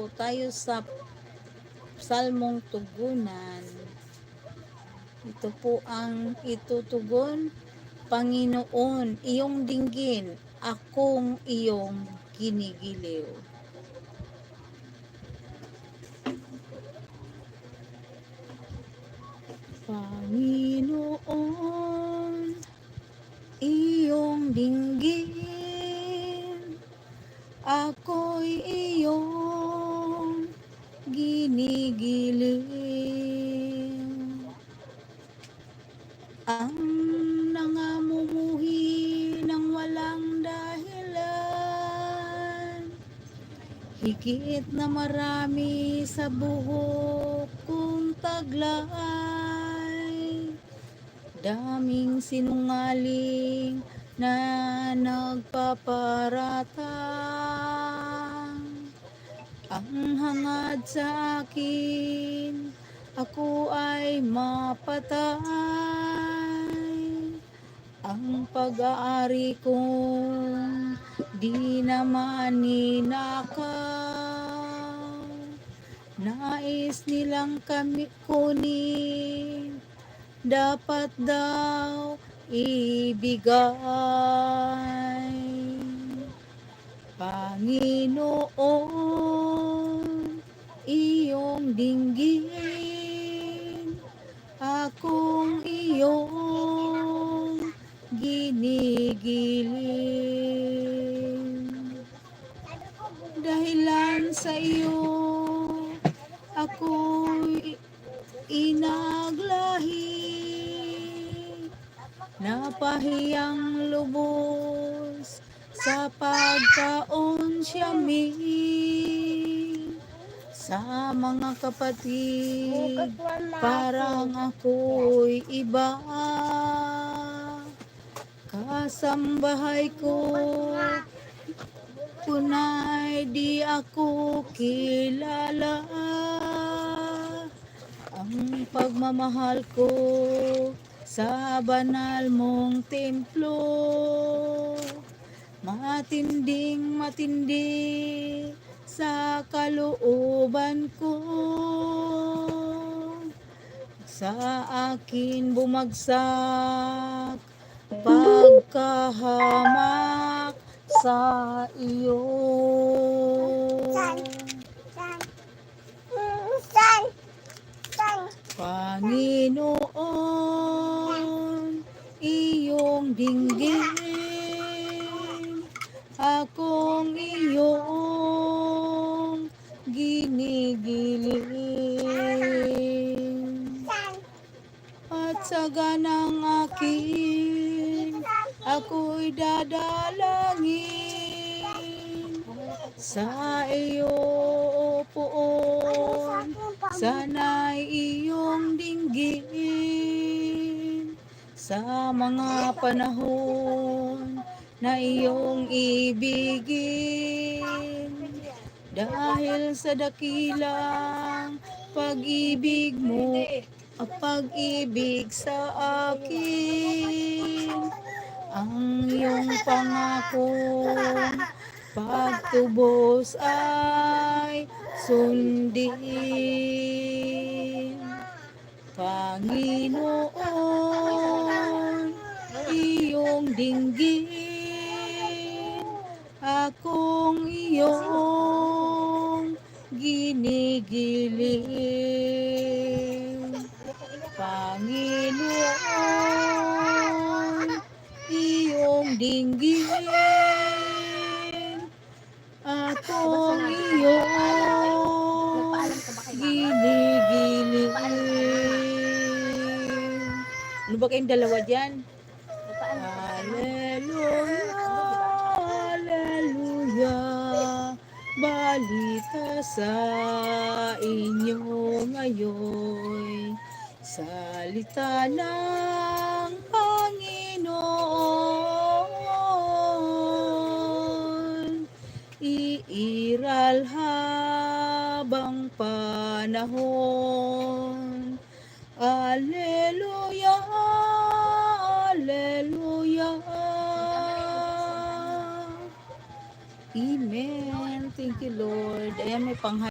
po tayo sa Salmong Tugunan. Ito po ang itutugon, Panginoon, iyong dinggin, akong iyong ginigiliw. Panginoon, iyong dinggin, ako'y iyong ginigiling. Ang nangamumuhi ng walang dahilan, higit na marami sa buhok kong taglay. Daming sinungaling na nagpaparatang Ang hangad sa akin, ako ay mapatay. Ang pag-aari kong di naman ninakaw Nais nilang kami kunin. Dapat daw ibigay. Panginoon, dinggin, akong iyong ginigiling. Dahilan sa iyo, ako'y inaglahi Napahiyang lubos sa pagkaunsyami sa mga kapatid parang ako'y iba. Kasambahay ko kunay di ako kilala. Ang pagmamahal ko sa banal mong templo matinding matindi sa kalooban ko. Sa akin bumagsak pagkahamak sa iyo. Panginoon, iyong dinggin, akong iyong ako'y dadalangin sa iyo poon, sana'y iyong dinggin sa mga panahon na iyong ibigin. Dahil sa dakilang pag-ibig mo, ang pag-ibig sa akin, ang iyong pangako pagtubos ay sundin. Panginoon, iyong dinggin, akong iyong ginigiling. Panginoon, akong iyong ginigiling. Ano ba kayong dalawa dyan? Hallelujah, Hallelujah. Balita sa inyo ngayon. Salita ng Iiral habang panahon. Alleluia, Alleluia. Amen. Thank you, Lord. Ayan, may pang